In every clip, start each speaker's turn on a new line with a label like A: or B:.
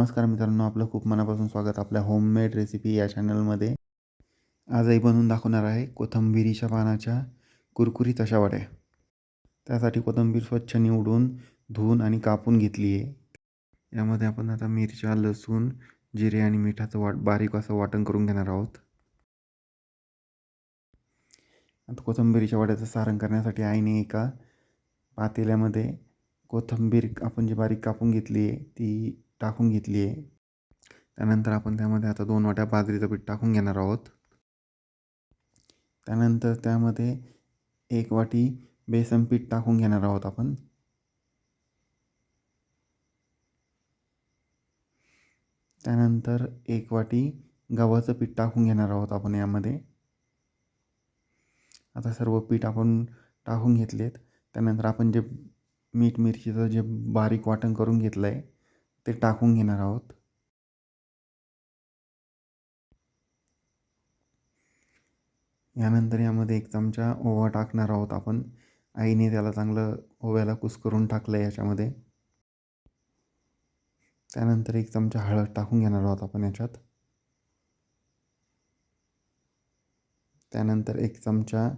A: नमस्कार मित्रांनो आपलं खूप मनापासून स्वागत आपल्या होममेड रेसिपी या चॅनलमध्ये आजही बनवून दाखवणार आहे कोथिंबिरीच्या पानाच्या कुरकुरीत अशा वड्या. त्यासाठी कोथिंबीर स्वच्छ निवडून धुवून आणि कापून घेतली आहे यामध्ये आपण आता मिरच्या लसूण जिरे आणि मिठाचं वाट बारीक असं वाटण करून घेणार आहोत. आता कोथिंबिरीच्या वड्याचं सारण करण्यासाठी आईने एका पातेल्यामध्ये कोथिंबीर आपण जी बारीक कापून घेतली आहे ती टाकून घेतली आहे. त्यानंतर आपण त्यामध्ये आता दोन वाट्या बाजरीचं पीठ टाकून घेणार आहोत. त्यानंतर त्यामध्ये एक वाटी बेसन पीठ टाकून घेणार आहोत आपण. त्यानंतर एक वाटी गव्हाचं पीठ टाकून घेणार आहोत आपण यामध्ये. आता सर्व पीठ आपण टाकून घेतलेत. त्यानंतर आपण जे मीठ मिरचीचं जे बारीक वाटण करून घेतलं आहे ते टाकून घेणार आहोत. यानंतर यामध्ये एक चमचा ओवा टाकणार आहोत आपण. आईने त्याला चांगलं ओव्याला कुस्करून टाकलं आहे याच्यामध्ये. त्यानंतर एक चमचा हळद टाकून घेणार आहोत आपण याच्यात. त्यानंतर एक चमचा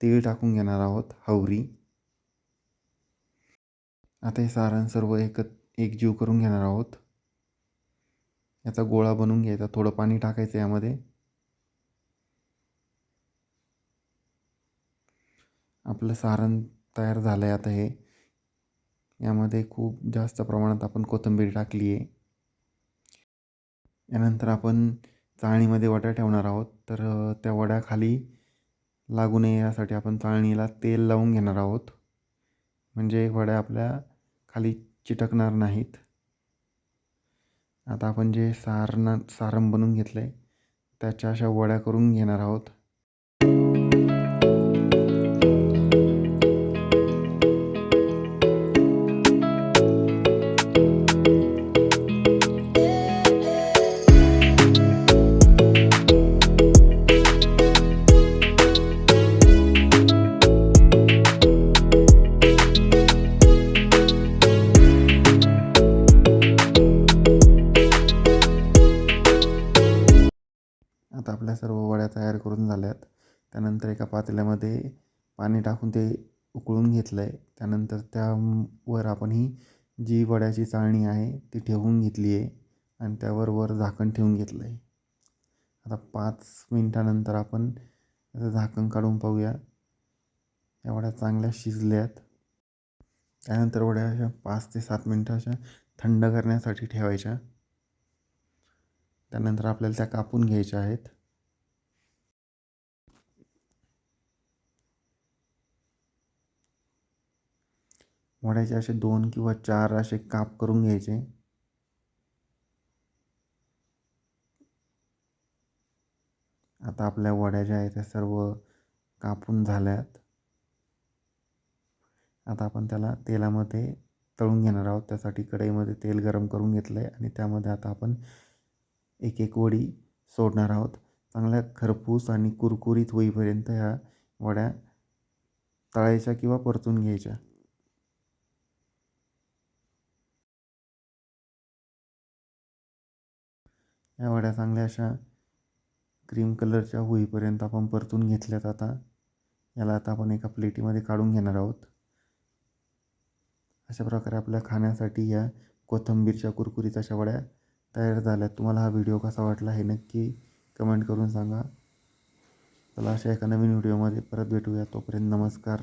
A: तीळ टाकून घेणार आहोत हवरी आता हे सारण सर्व एकत्र एकजीव करून घेणार आहोत. याचा गोळा बनवून घ्यायचा थोडं पाणी टाकायचं यामध्ये. आपलं सारण तयार झालं आहे आता हे. यामध्ये खूप जास्त प्रमाणात आपण कोथिंबीर टाकली आहे यानंतर आपण चाळणीमध्ये वड्या ठेवणार आहोत. तर त्या वड्या खाली लागू नये यासाठी आपण चाळणीला तेल लावून घेणार आहोत. म्हणजे वड्या आपल्या खाली चिटकणार नाहीत. आता आपण जे सारण सारण बनवून घेतलं आहे त्याच्या अशा वड्या करून घेणार आहोत. पोळ्या तयार करून झाल्यात. त्यानंतर एका पातेल्यामध्ये पाणी टाकून ते उकळून घेतलं आहे त्यानंतर त्यावर आपण ही जी वड्याची चाळणी आहे ती ठेवून घेतली आहे आणि त्यावर वर झाकण ठेवून घेतलं आहे आता पाच मिनटानंतर आपण त्याचं झाकण काढून पाहूया. या वड्या चांगल्या शिजल्यात. त्यानंतर वड्या अशा पाच ते सात मिनटं अशा थंड करण्यासाठी ठेवायच्या. त्यानंतर आपल्याला त्या कापून घ्यायच्या आहेत. वड्याचे असे दोन किंवा चार असे काप करून घ्यायचे. आता आपल्या वड्या ज्या आहेत त्या सर्व कापून झाल्यात. आता आपण त्याला तेलामध्ये तळून घेणार आहोत. त्यासाठी कढईमध्ये तेल गरम करून घेतलं आहे आणि त्यामध्ये आता आपण एक एक वडी सोडणार आहोत. चांगल्या खरपूस आणि कुरकुरीत होईपर्यंत ह्या वड्या तळायच्या किंवा परतून घ्यायच्या. या वड्या चांगल्या अशा क्रीम कलरच्या होईपर्यंत आपण परतून घेतल्यात आता. याला आता आपण एका प्लेटीमध्ये काढून घेणार आहोत. अशा प्रकारे आपल्या खाण्यासाठी या कोथिंबीरच्या कुरकुरीत अशा वड्या तयार झाल्यात. तुम्हाला हा व्हिडिओ कसा वाटला हे नक्की कमेंट करून सांगा. चला अशा एका नवीन व्हिडिओमध्ये परत भेटूया. तोपर्यंत नमस्कार.